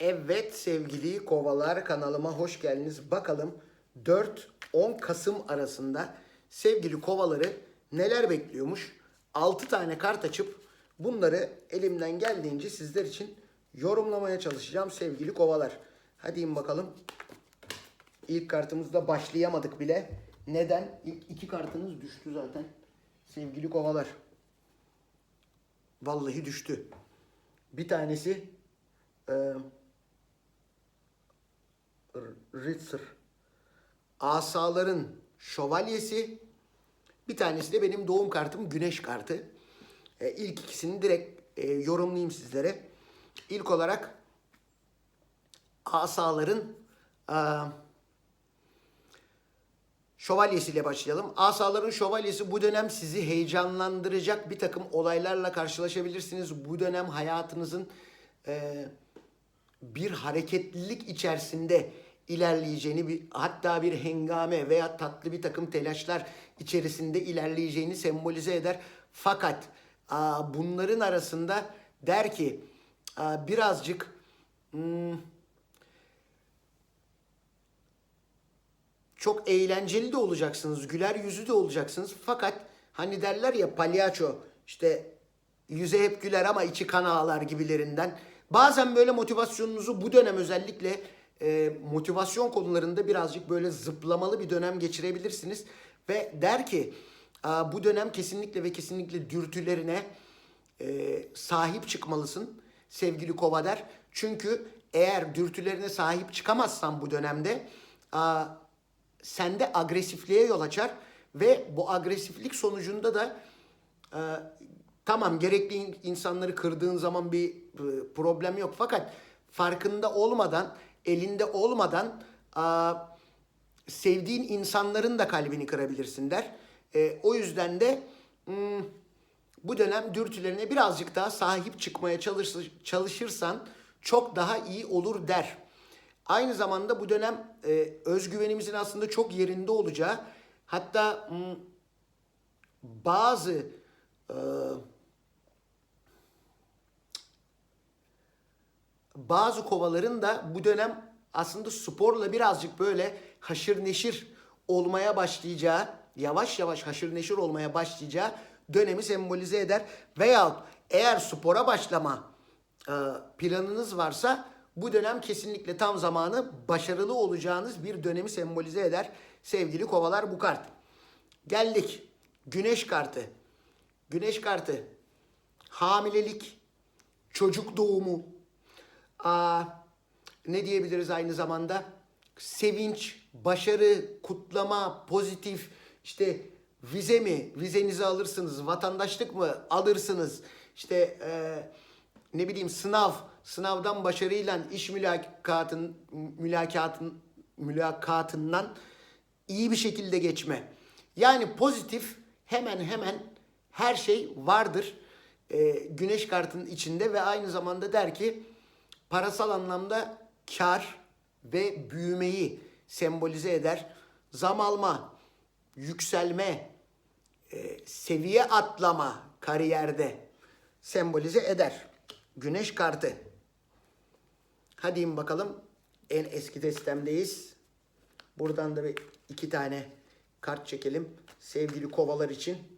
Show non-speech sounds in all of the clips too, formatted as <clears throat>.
Evet sevgili kovalar kanalıma hoş geldiniz. Bakalım 4-10 Kasım arasında sevgili kovaları neler bekliyormuş? 6 tane kart açıp bunları elimden geldiğince sizler için yorumlamaya çalışacağım sevgili kovalar. Hadi in bakalım. İlk kartımızda başlayamadık bile. Neden? İlk iki kartınız düştü zaten. Sevgili kovalar. Vallahi düştü. Bir tanesi e, Ritzer. Asaların şövalyesi. Bir tanesi de benim doğum kartım güneş kartı. E, ilk ikisini direkt e, yorumlayayım sizlere. İlk olarak asaların e, şövalyesiyle başlayalım. Asaların şövalyesi bu dönem sizi heyecanlandıracak bir takım olaylarla karşılaşabilirsiniz. Bu dönem hayatınızın e, bir hareketlilik içerisinde ilerleyeceğini, bir, hatta bir hengame veya tatlı bir takım telaşlar içerisinde ilerleyeceğini sembolize eder. Fakat bunların arasında der ki birazcık hmm, çok eğlenceli de olacaksınız, güler yüzü de olacaksınız. Fakat hani derler ya palyaço işte yüze hep güler ama içi kan ağlar gibilerinden. Bazen böyle motivasyonunuzu bu dönem özellikle e, motivasyon konularında birazcık böyle zıplamalı bir dönem geçirebilirsiniz. Ve der ki "Aa, bu dönem kesinlikle ve kesinlikle dürtülerine e, sahip çıkmalısın sevgili kova der. Çünkü eğer dürtülerine sahip çıkamazsan bu dönemde aa, sende agresifliğe yol açar ve bu agresiflik sonucunda da e, tamam gerekli in- insanları kırdığın zaman bir e, problem yok fakat farkında olmadan elinde olmadan sevdiğin insanların da kalbini kırabilirsin der. E, o yüzden de hmm, bu dönem dürtülerine birazcık daha sahip çıkmaya çalışır, çalışırsan çok daha iyi olur der. Aynı zamanda bu dönem e, özgüvenimizin aslında çok yerinde olacağı hatta hmm, bazı bazı kovaların da bu dönem aslında sporla birazcık böyle haşır neşir olmaya başlayacağı, yavaş yavaş haşır neşir olmaya başlayacağı dönemi sembolize eder. Veyahut eğer spora başlama e, planınız varsa bu dönem kesinlikle tam zamanı başarılı olacağınız bir dönemi sembolize eder. Sevgili kovalar bu kart. Geldik. Güneş kartı. Güneş kartı. Hamilelik, çocuk doğumu, aa, ne diyebiliriz aynı zamanda? Sevinç, başarı, kutlama, pozitif, işte vize mi? Vizenizi alırsınız. Vatandaşlık mı? Alırsınız. İşte eee, ne bileyim sınav, sınavdan başarıyla iş mülakatın, mülakatın, mülakatından iyi bir şekilde geçme. Yani pozitif hemen hemen her şey vardır. Ee, güneş kartının içinde ve aynı zamanda der ki parasal anlamda kar ve büyümeyi sembolize eder. Zam alma, yükselme, e, seviye atlama kariyerde sembolize eder. Güneş kartı. Hadi in bakalım. En eski testemdeyiz. Buradan da bir iki tane kart çekelim. Sevgili kovalar için.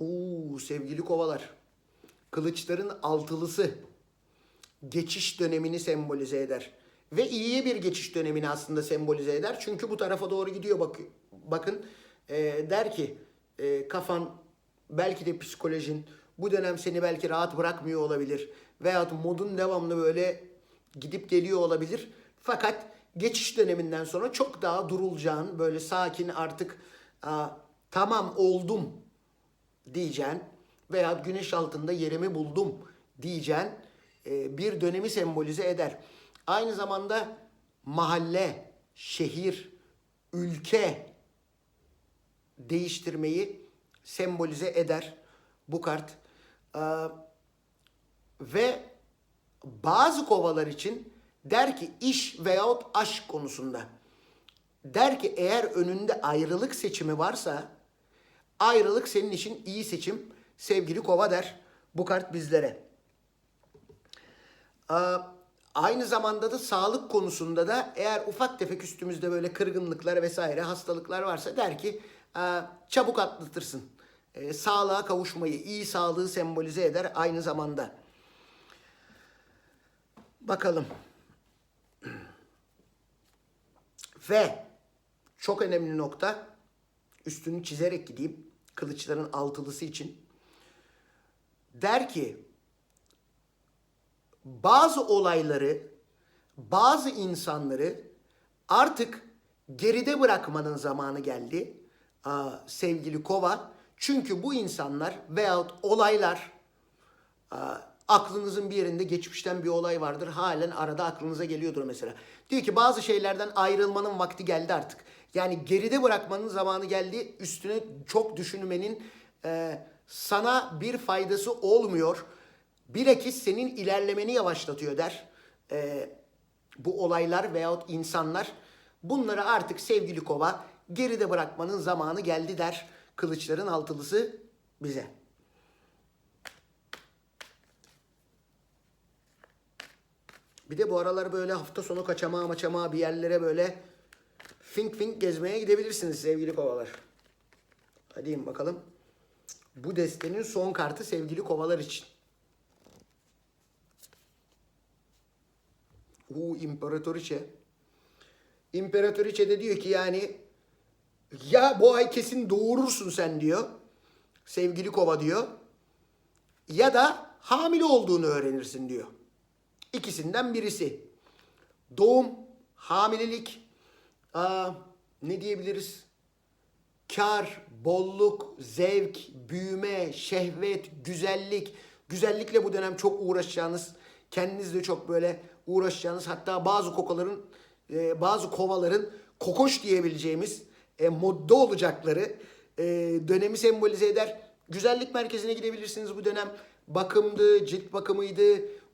Oo sevgili kovalar. Kılıçların altılısı geçiş dönemini sembolize eder. Ve iyiye bir geçiş dönemini aslında sembolize eder. Çünkü bu tarafa doğru gidiyor bak bakın. Ee, der ki e, kafan belki de psikolojin bu dönem seni belki rahat bırakmıyor olabilir. Veyahut modun devamlı böyle gidip geliyor olabilir. Fakat geçiş döneminden sonra çok daha durulacağın, böyle sakin artık aa, tamam oldum diyeceğin veya güneş altında yerimi buldum diyeceğin e, bir dönemi sembolize eder. Aynı zamanda mahalle, şehir, ülke değiştirmeyi sembolize eder bu kart. Ee, ve bazı kovalar için der ki iş veyahut aşk konusunda Der ki eğer önünde ayrılık seçimi varsa ayrılık senin için iyi seçim sevgili kova der bu kart bizlere. Aa, Aynı zamanda da sağlık konusunda da eğer ufak tefek üstümüzde böyle kırgınlıklar vesaire hastalıklar varsa der ki "Aa, çabuk atlatırsın. Ee, sağlığa kavuşmayı, iyi sağlığı sembolize eder aynı zamanda. Bakalım. <clears throat> Ve çok önemli nokta üstünü çizerek gideyim kılıçların altılısı için. Der ki bazı olayları, bazı insanları artık geride bırakmanın zamanı geldi sevgili Kova. Çünkü bu insanlar veyahut olaylar aklınızın bir yerinde geçmişten bir olay vardır. Halen arada aklınıza geliyordur mesela. Diyor ki bazı şeylerden ayrılmanın vakti geldi artık. Yani geride bırakmanın zamanı geldi. Üstüne çok düşünmenin e, sana bir faydası olmuyor. Bilakis senin ilerlemeni yavaşlatıyor der. E, bu olaylar veyahut insanlar. Bunları artık sevgili kova geride bırakmanın zamanı geldi der. Kılıçların altılısı bize. Bir de bu aralar böyle hafta sonu kaçamağa maçamağa bir yerlere böyle fink fink gezmeye gidebilirsiniz sevgili kovalar. Hadi bakalım. Bu destenin son kartı sevgili kovalar için. Uuu İmparatoriçe. İmparatoriçe de diyor ki yani ya bu ay kesin doğurursun sen diyor. Sevgili kova diyor. Ya da hamile olduğunu öğrenirsin diyor. İkisinden birisi. Doğum, hamilelik, aa, ne diyebiliriz? Kar, bolluk, zevk, büyüme, şehvet, güzellik. Güzellikle bu dönem çok uğraşacağınız, kendinizle çok böyle uğraşacağınız hatta bazı kokaların, e, bazı kovaların kokoş diyebileceğimiz e, modda olacakları e, dönemi sembolize eder. Güzellik merkezine gidebilirsiniz bu dönem. Bakımdı, cilt bakımıydı,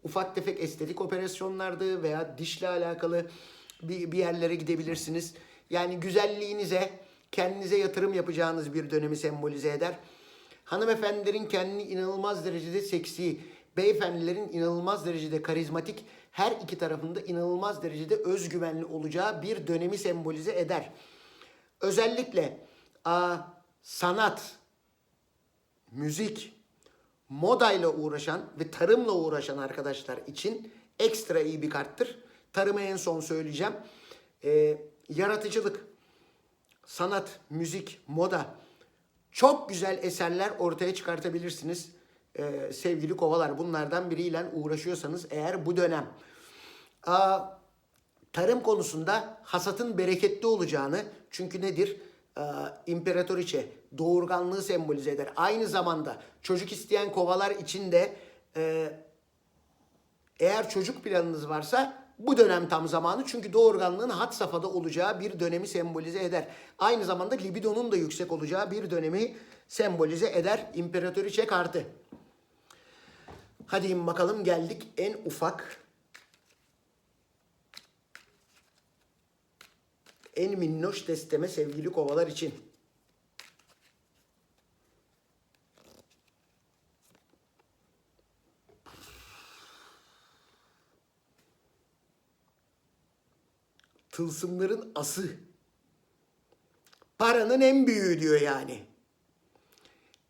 ufak tefek estetik operasyonlardı veya dişle alakalı bir, bir yerlere gidebilirsiniz. Yani güzelliğinize, kendinize yatırım yapacağınız bir dönemi sembolize eder. Hanımefendilerin kendini inanılmaz derecede seksi, beyefendilerin inanılmaz derecede karizmatik, her iki tarafında inanılmaz derecede özgüvenli olacağı bir dönemi sembolize eder. Özellikle a, sanat, müzik, modayla uğraşan ve tarımla uğraşan arkadaşlar için ekstra iyi bir karttır. Tarımı en son söyleyeceğim. Ee, yaratıcılık, sanat, müzik, moda çok güzel eserler ortaya çıkartabilirsiniz. Ee, sevgili kovalar bunlardan biriyle uğraşıyorsanız eğer bu dönem. Aa, tarım konusunda hasatın bereketli olacağını çünkü nedir? Ee, imparatoriçe doğurganlığı sembolize eder. Aynı zamanda çocuk isteyen kovalar için de e, eğer çocuk planınız varsa bu dönem tam zamanı çünkü doğurganlığın had safhada olacağı bir dönemi sembolize eder. Aynı zamanda libidonun da yüksek olacağı bir dönemi sembolize eder imparatoriçe kartı. Hadi bakalım geldik en ufak en minnoş desteme sevgili kovalar için. Tılsımların ası. Paranın en büyüğü diyor yani.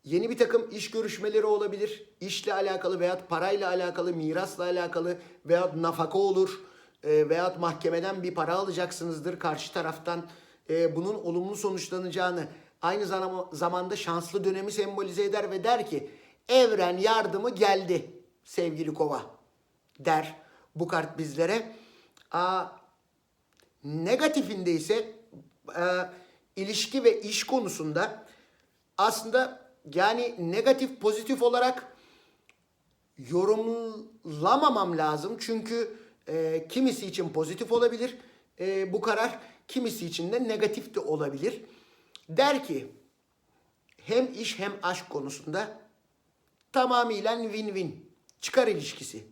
Yeni bir takım iş görüşmeleri olabilir. İşle alakalı veyahut parayla alakalı, mirasla alakalı veyahut nafaka olur. E, veyahut mahkemeden bir para alacaksınızdır karşı taraftan. E, bunun olumlu sonuçlanacağını aynı zam- zamanda şanslı dönemi sembolize eder ve der ki evren yardımı geldi sevgili kova der bu kart bizlere. Aa, negatifinde ise e, ilişki ve iş konusunda aslında yani negatif pozitif olarak yorumlamamam lazım. Çünkü e, kimisi için pozitif olabilir e, bu karar, kimisi için de negatif de olabilir. Der ki hem iş hem aşk konusunda tamamıyla win-win çıkar ilişkisi.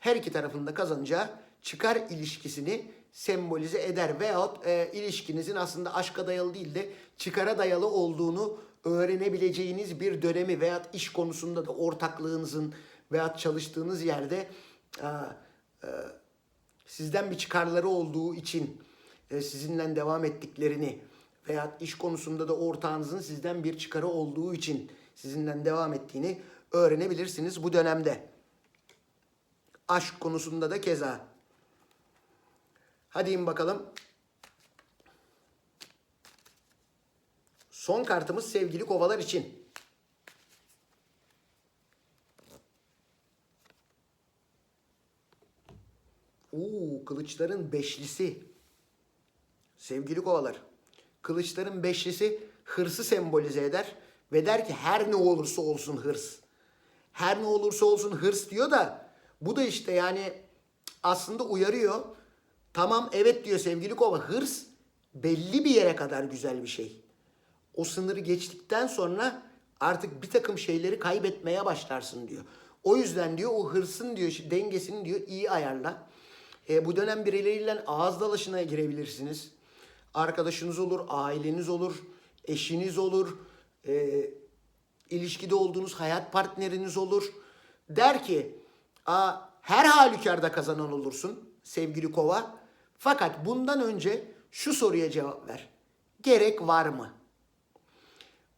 Her iki tarafında kazanacağı çıkar ilişkisini sembolize eder. Veyahut e, ilişkinizin aslında aşka dayalı değil de çıkara dayalı olduğunu öğrenebileceğiniz bir dönemi veyahut iş konusunda da ortaklığınızın veyahut çalıştığınız yerde e, e, sizden bir çıkarları olduğu için e, sizinle devam ettiklerini veya iş konusunda da ortağınızın sizden bir çıkarı olduğu için sizinle devam ettiğini öğrenebilirsiniz bu dönemde. Aşk konusunda da keza. Hadi in bakalım. Son kartımız sevgili kovalar için. Oo, kılıçların beşlisi. Sevgili kovalar. Kılıçların beşlisi hırsı sembolize eder ve der ki her ne olursa olsun hırs. Her ne olursa olsun hırs diyor da bu da işte yani aslında uyarıyor. Tamam evet diyor sevgili kova hırs belli bir yere kadar güzel bir şey. O sınırı geçtikten sonra artık bir takım şeyleri kaybetmeye başlarsın diyor. O yüzden diyor o hırsın diyor dengesini diyor iyi ayarla. E, bu dönem birileriyle ağız dalaşına girebilirsiniz. Arkadaşınız olur, aileniz olur, eşiniz olur, e, ilişkide olduğunuz hayat partneriniz olur. Der ki, Aa, her halükarda kazanan olursun sevgili kova. Fakat bundan önce şu soruya cevap ver. Gerek var mı?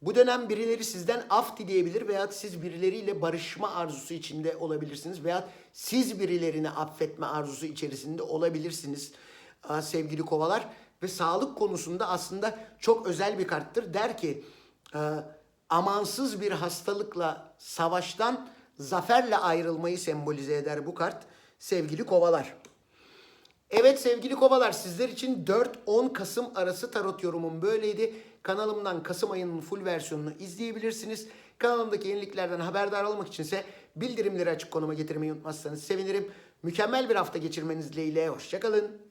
Bu dönem birileri sizden af dileyebilir veya siz birileriyle barışma arzusu içinde olabilirsiniz veya siz birilerini affetme arzusu içerisinde olabilirsiniz sevgili kovalar. Ve sağlık konusunda aslında çok özel bir karttır. Der ki amansız bir hastalıkla savaştan zaferle ayrılmayı sembolize eder bu kart sevgili kovalar. Evet sevgili kovalar sizler için 4-10 Kasım arası tarot yorumum böyleydi. Kanalımdan Kasım ayının full versiyonunu izleyebilirsiniz. Kanalımdaki yeniliklerden haberdar olmak içinse bildirimleri açık konuma getirmeyi unutmazsanız sevinirim. Mükemmel bir hafta geçirmeniz dileğiyle. Hoşçakalın.